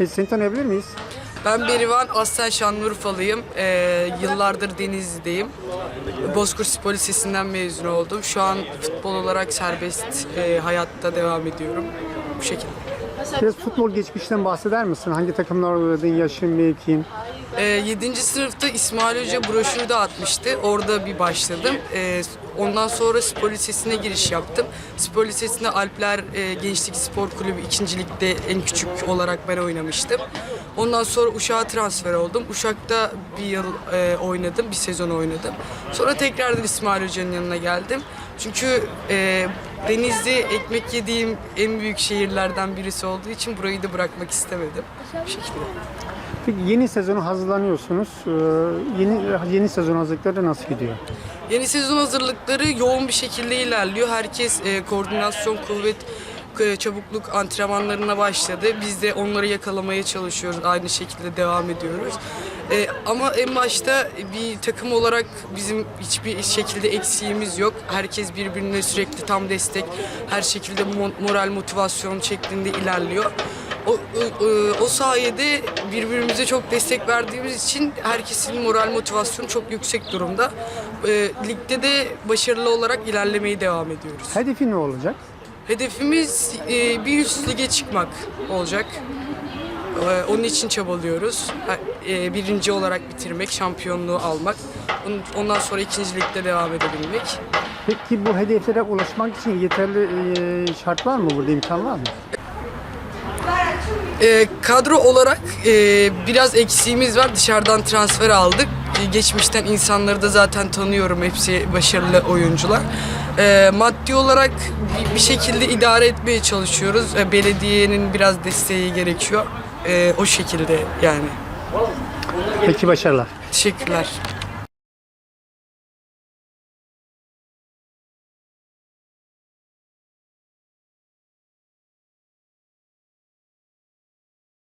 E, seni tanıyabilir miyiz? Ben Berivan, aslen Şanlıurfalıyım. Ee, yıllardır Denizli'deyim. Bozkurt Spor Lisesi'nden mezun oldum. Şu an futbol olarak serbest e, hayatta devam ediyorum. Bu şekilde. Biraz futbol geçmişten bahseder misin? Hangi takımlar oynadın, yaşın, mevkin? Ee, 7. sınıfta İsmail Hoca broşürü dağıtmıştı. Orada bir başladım. Ee, ondan sonra spor lisesine giriş yaptım. Spor lisesinde Alpler e, Gençlik Spor Kulübü 2. Lig'de en küçük olarak ben oynamıştım. Ondan sonra Uşak'a transfer oldum. Uşak'ta bir yıl e, oynadım, bir sezon oynadım. Sonra tekrardan İsmail Hoca'nın yanına geldim. Çünkü e, Denizli ekmek yediğim en büyük şehirlerden birisi olduğu için burayı da bırakmak istemedim. Bu şekilde. Peki yeni sezonu hazırlanıyorsunuz. Ee, yeni yeni sezon hazırlıkları nasıl gidiyor? Yeni sezon hazırlıkları yoğun bir şekilde ilerliyor. Herkes e, koordinasyon, kuvvet, e, çabukluk antrenmanlarına başladı. Biz de onları yakalamaya çalışıyoruz. Aynı şekilde devam ediyoruz. E, ama en başta bir takım olarak bizim hiçbir şekilde eksiğimiz yok. Herkes birbirine sürekli tam destek, her şekilde mo- moral motivasyon şeklinde ilerliyor. O, o, o sayede birbirimize çok destek verdiğimiz için herkesin moral motivasyonu çok yüksek durumda. E, ligde de başarılı olarak ilerlemeye devam ediyoruz. Hedefi ne olacak? Hedefimiz e, bir üst lige çıkmak olacak. E, onun için çabalıyoruz. E, birinci olarak bitirmek, şampiyonluğu almak. Ondan sonra ikinci ligde devam edebilmek. Peki bu hedeflere ulaşmak için yeterli e, şart var mı burada, imkan var mı? E, kadro olarak e, biraz eksiğimiz var. Dışarıdan transfer aldık. E, geçmişten insanları da zaten tanıyorum. Hepsi başarılı oyuncular. E, maddi olarak bir, bir şekilde idare etmeye çalışıyoruz. E, belediyenin biraz desteği gerekiyor. E, o şekilde yani. Peki başarılar. Teşekkürler.